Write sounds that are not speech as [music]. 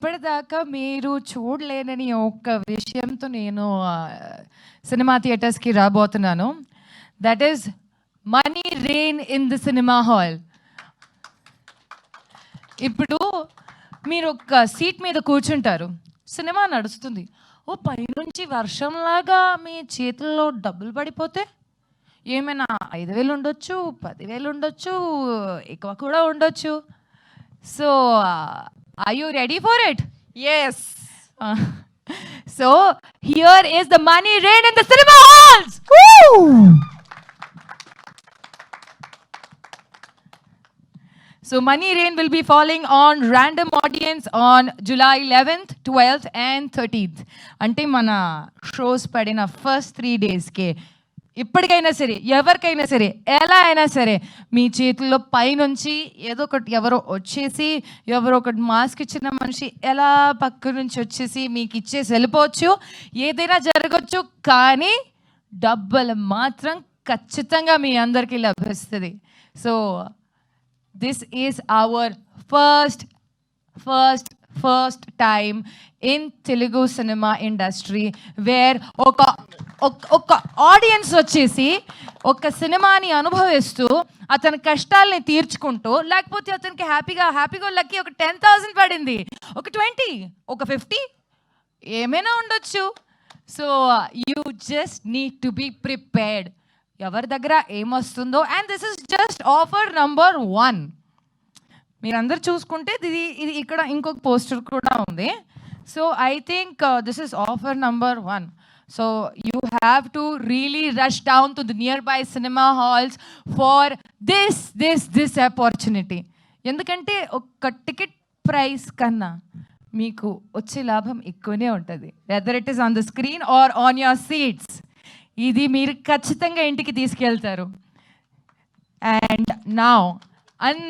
ఇప్పటిదాకా మీరు చూడలేనని ఒక విషయంతో నేను సినిమా థియేటర్స్కి రాబోతున్నాను. That is money rain in the cinema hall ఇప్పుడు మీరు ఒక సీట్ మీద కూర్చుంటారు. సినిమా నడుస్తుంది. ఓ పైనుంచి వర్షంలాగా మీ చేతుల్లో డబ్బులు పడిపోతే ఏమైనా ఐదు వేలు ఉండొచ్చు పదివేలు ఉండొచ్చు ఎక్కువ కూడా ఉండొచ్చు. So Are you ready for it? Yes. Uh, [laughs] so here is the money rain in the cinema halls. Woo! So money rain will be falling on random audience on July 11th, 12th and 13th. Ante mana shows padina first 3 days ke ఇప్పటికైనా సరే ఎవరికైనా సరే ఎలా అయినా సరే మీ చేతుల్లో పైనుంచి ఏదో ఒకటి ఎవరో వచ్చేసి ఎవరో ఒకటి మాస్క్ ఇచ్చిన మనిషి ఎలా పక్క నుంచి వచ్చేసి మీకు ఇచ్చేసి వెళ్ళిపోవచ్చు. ఏదైనా జరగచ్చు కానీ డబ్బులు మాత్రం ఖచ్చితంగా మీ అందరికీ లభిస్తుంది. So this is our first first first time in Telugu cinema industry where ఒక ఒక- ఒక ఆడియన్స్ వచ్చేసి ఒక సినిమాని అనుభవిస్తూ అతని కష్టాలని తీర్చుకుంటూ లేకపోతే అతనికి హ్యాపీగా హ్యాపీగా లక్కి ఒక టెన్ థౌసండ్ పడింది. ఒక ట్వంటీ ఒక ఫిఫ్టీ ఏమైనా ఉండొచ్చు. So you just need to be prepared ఎవరి దగ్గర ఏమొస్తుందో and this is just offer number one మీరందరూ చూసుకుంటే ఇది ఇది ఇక్కడ ఇంకొక పోస్టర్ కూడా ఉంది. So I think this is offer number one so you have to really rush down to the nearby cinema halls for this this this opportunity ఎందుకంటే ఒక టికెట్ ప్రైస్ కన్నా మీకు వచ్చే లాభం ఎక్కువనే ఉంటుంది. Whether it is on the screen or on your seats ఇది మీరు ఖచ్చితంగా ఇంటికి తీసుకెళ్తారు. అండ్ నా అన్